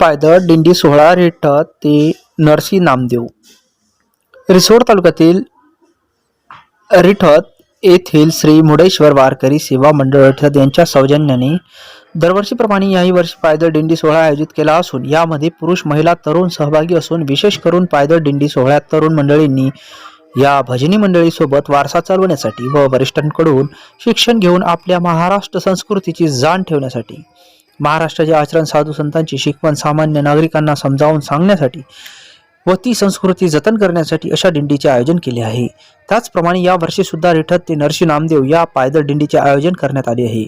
पायदळ दिंडी सोहळा रेठत ते नरसी नामदेव. रिसोड तालुक्यातील रिठत येथील श्री मुडेश्वर वारकरी सेवा मंडळ रिठत यांच्या सौजन्याने दरवर्षीप्रमाणे याही वर्षी पायदळ दिंडी सोहळा आयोजित केला असून यामध्ये पुरुष महिला तरुण सहभागी असून विशेष करून पायदळ दिंडी सोहळ्यात तरुण मंडळींनी या भजनी मंडळीसोबत वारसा चालवण्यासाठी व वरिष्ठांकडून शिक्षण घेऊन आपल्या महाराष्ट्र संस्कृतीची जाण ठेवण्यासाठी महाराष्ट्राचे आचरण साधू संतांची शिकवण सामान्य नागरिकांना समजावून सांगण्यासाठी व ती संस्कृती जतन करण्यासाठी अशा दिंडीचे आयोजन केले आहे. त्याचप्रमाणे या वर्षी सुद्धा रिठत ते नरसी नामदेव या पायदळ दिंडीचे आयोजन करण्यात आले आहे.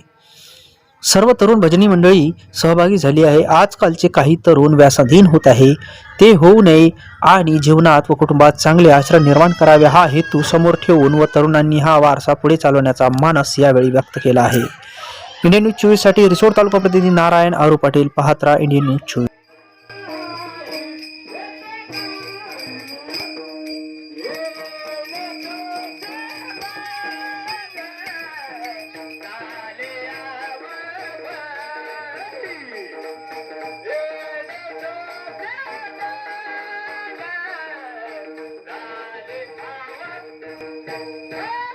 सर्व तरुण भजनी मंडळी सहभागी झाली आहे. आजकालचे काही तरुण व्यासाधीन होत आहे. ते होऊ नये आणि जीवनात व कुटुंबात चांगले आचरण निर्माण करावे हा हेतू समोर ठेवून व तरुणांनी हा वारसा पुढे चालवण्याचा मानस यावेळी व्यक्त केला आहे. इंडियन न्यूज चोवीससाठी रिसोड तालुका प्रतिनिधी नारायण आरू पाटील पाहत्रा इंडियन न्यूज चोवीस. Thank you.